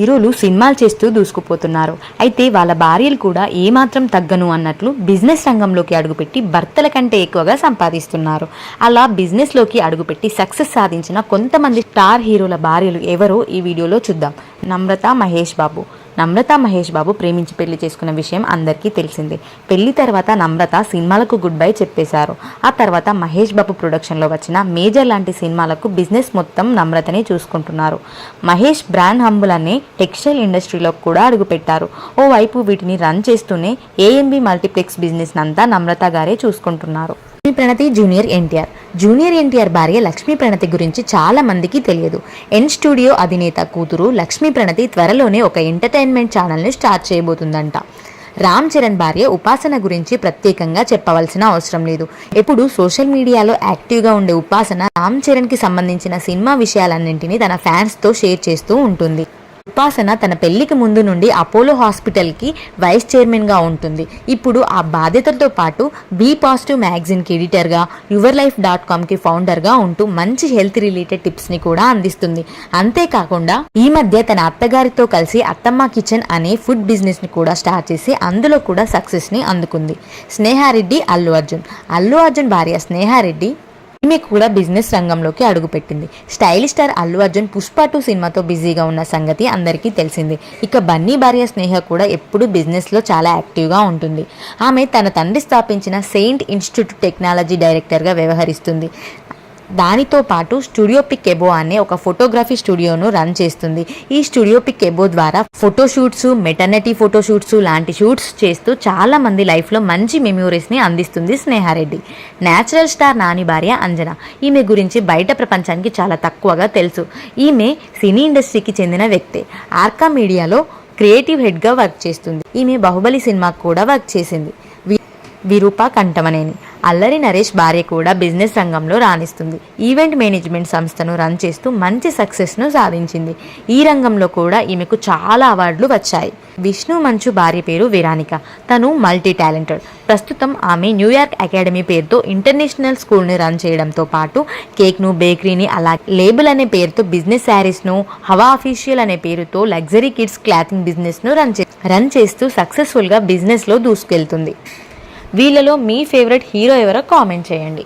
హీరోలు సినిమాలు చేస్తూ దూసుకుపోతున్నారు. అయితే వాళ్ళ భార్యలు కూడా ఏమాత్రం తగ్గను అన్నట్లు బిజినెస్ రంగంలోకి అడుగుపెట్టి భర్తల కంటే ఎక్కువగా సంపాదిస్తున్నారు. అలా బిజినెస్లోకి అడుగుపెట్టి సక్సెస్ సాధించిన కొంతమంది స్టార్ హీరోల భార్యలు ఎవరో ఈ వీడియోలో చూద్దాం. నమ్రత మహేష్ బాబు. నమ్రత మహేష్ బాబు ప్రేమించి పెళ్ళి చేసుకున్న విషయం అందరికీ తెలిసిందే. పెళ్ళి తర్వాత నమ్రత సినిమాలకు గుడ్ బై చెప్పేశారు. ఆ తర్వాత మహేష్ బాబు ప్రొడక్షన్లో వచ్చిన మేజర్ లాంటి సినిమాలకు బిజినెస్ మొత్తం నమ్రతనే చూసుకుంటున్నారు. మహేష్ బ్రాండ్ హంబుల్ అనే టెక్స్టైల్ ఇండస్ట్రీలో కూడా అడుగుపెట్టారు. ఓవైపు వీటిని రన్ చేస్తూనే ఏఎంబి మల్టీప్లెక్స్ బిజినెస్ అంతా నమ్రత గారే చూసుకుంటున్నారు. లక్ష్మీ ప్రణతి జూనియర్ ఎన్టీఆర్. జూనియర్ ఎన్టీఆర్ భార్య లక్ష్మీ ప్రణతి గురించి చాలా మందికి తెలియదు. ఎన్ స్టూడియో అధినేత కూతురు లక్ష్మీ ప్రణతి త్వరలోనే ఒక ఎంటర్టైన్మెంట్ ఛానల్ని స్టార్ట్ చేయబోతుందంట. రామ్ చరణ్ భార్య ఉపాసన గురించి ప్రత్యేకంగా చెప్పవలసిన అవసరం లేదు. ఎప్పుడు సోషల్ మీడియాలో యాక్టివ్గా ఉండే ఉపాసన రామ్ చరణ్కి సంబంధించిన సినిమా విషయాలన్నింటినీ తన ఫ్యాన్స్తో షేర్ చేస్తూ ఉంటుంది. ఉపాసన తన పెళ్ళికి ముందు నుండి అపోలో హాస్పిటల్కి వైస్ చైర్మన్గా ఉంటుంది. ఇప్పుడు ఆ బాధ్యతలతో పాటు బీ పాజిటివ్ మ్యాగజైన్కి ఎడిటర్గా యువర్ లైఫ్ డాట్ కామ్కి ఫౌండర్గా ఉంటూ మంచి హెల్త్ రిలేటెడ్ టిప్స్ని కూడా అందిస్తుంది. అంతేకాకుండా ఈ మధ్య తన అత్తగారితో కలిసి అత్తమ్మ కిచెన్ అనే ఫుడ్ బిజినెస్ని కూడా స్టార్ట్ చేసి అందులో కూడా సక్సెస్ని అందుకుంది. స్నేహారెడ్డి అల్లు అర్జున్. అల్లు అర్జున్ భార్య స్నేహారెడ్డి ఈమె కూడా బిజినెస్ రంగంలోకి అడుగుపెట్టింది stylish star Allu Arjun Pushpa two సినిమాతో బిజీగా ఉన్న సంగతి అందరికీ తెలిసింది. ఇక బన్నీ భార్య స్నేహ కూడా ఎప్పుడూ బిజినెస్లో చాలా యాక్టివ్గా ఉంటుంది. ఆమె తన తండ్రి స్థాపించిన సెయింట్ ఇన్స్టిట్యూట్ టెక్నాలజీ డైరెక్టర్గా వ్యవహరిస్తుంది. దానితో పాటు స్టూడియో పిక్ ఎబో అనే ఒక ఫోటోగ్రఫీ స్టూడియోను రన్ చేస్తుంది. ఈ స్టూడియో పిక్ ఎబో ద్వారా ఫోటోషూట్స్ మెటర్నిటీ ఫోటోషూట్స్ లాంటి షూట్స్ చేస్తూ చాలా మంది లైఫ్లో మంచి మెమోరీస్ని అందిస్తుంది స్నేహారెడ్డి. నేచురల్ స్టార్ నాని భార్య అంజన. ఈమె గురించి బయట ప్రపంచానికి చాలా తక్కువగా తెలుసు. ఈమె సినీ ఇండస్ట్రీకి చెందిన వ్యక్తే. ఆర్కా మీడియాలో క్రియేటివ్ హెడ్గా వర్క్ చేస్తుంది. ఈమె బాహుబలి సినిమాకు కూడా వర్క్ చేసింది. వి- విరూప కంఠమనేని. అల్లరి నరేష్ భార్య కూడా బిజినెస్ రంగంలో రాణిస్తుంది. ఈవెంట్ మేనేజ్మెంట్ సంస్థను రన్ చేస్తూ మంచి సక్సెస్ను సాధించింది. ఈ రంగంలో కూడా ఈమెకు చాలా అవార్డులు వచ్చాయి. విష్ణు మంచు భార్య పేరు విరానిక. తను మల్టీ టాలెంటెడ్ ప్రస్తుతం ఆమె న్యూయార్క్ అకాడమీ పేరుతో ఇంటర్నేషనల్ స్కూల్ని రన్ చేయడంతో పాటు కేక్ను బేకరీని అలా లేబుల్ అనే పేరుతో బిజినెస్ శారీస్ను హవా అఫీషియల్ అనే పేరుతో లగ్జరీ కిడ్స్ క్లాతింగ్ బిజినెస్ను రన్ చే రన్ చేస్తూ సక్సెస్ఫుల్గా బిజినెస్లో దూసుకెళ్తుంది. వీళ్ళలో మీ ఫేవరెట్ హీరో ఎవరో కామెంట్ చేయండి.